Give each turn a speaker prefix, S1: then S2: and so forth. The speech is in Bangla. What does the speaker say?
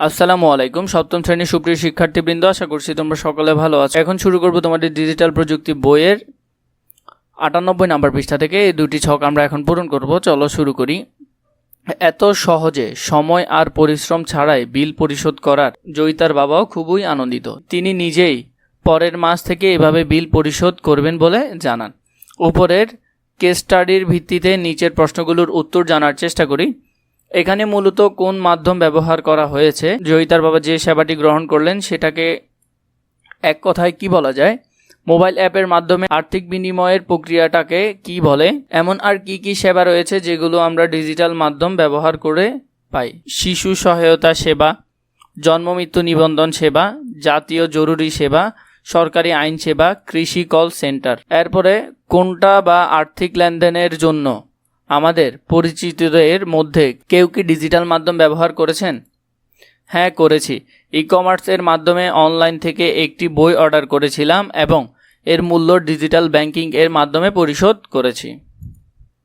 S1: আসসালামু আলাইকুম। সপ্তম শ্রেণির সুপ্রিয় শিক্ষার্থীবৃন্দ, আশা করছি তোমরা সকলে ভালো আছো। এখন শুরু করব তোমাদের ডিজিটাল প্রযুক্তি বইয়ের আটানব্বই নাম্বার পৃষ্ঠা থেকে। এই দুটি ছক আমরা এখন পূরণ করব। চলো শুরু করি। এত সহজে সময় আর পরিশ্রম ছাড়াই বিল পরিশোধ করার জয়িতার বাবাও খুবই আনন্দিত। তিনি নিজেই পরের মাস থেকে এভাবে বিল পরিশোধ করবেন বলে জানান। উপরের কেস স্টাডির ভিত্তিতে নিচের প্রশ্নগুলোর উত্তর জানার চেষ্টা করি। এখানে মূলত কোন মাধ্যম ব্যবহার করা হয়েছে? জয়িতার বাবা যে সেবাটি গ্রহণ করলেন, সেটাকে এক কথায় কি বলা যায়? মোবাইল অ্যাপের মাধ্যমে আর্থিক বিনিময়ের প্রক্রিয়াটাকে কি বলে? এমন আর কি কি সেবা রয়েছে যেগুলো আমরা ডিজিটাল মাধ্যম ব্যবহার করে পাই? শিশু সহায়তা সেবা, জন্ম মৃত্যু নিবন্ধন সেবা, জাতীয় জরুরি সেবা, সরকারি আইন সেবা, কৃষি কল সেন্টার। এরপরে কোনটা বা আর্থিক লেনদেনের জন্য আমাদের পরিচিতদের মধ্যে কেউ কি ডিজিটাল মাধ্যম ব্যবহার করেছেন? হ্যাঁ করেছি। ই কমার্সের মাধ্যমে অনলাইন থেকে একটি বই অর্ডার করেছিলাম এবং এর মূল্য ডিজিটাল ব্যাংকিং এর মাধ্যমে পরিশোধ করেছি।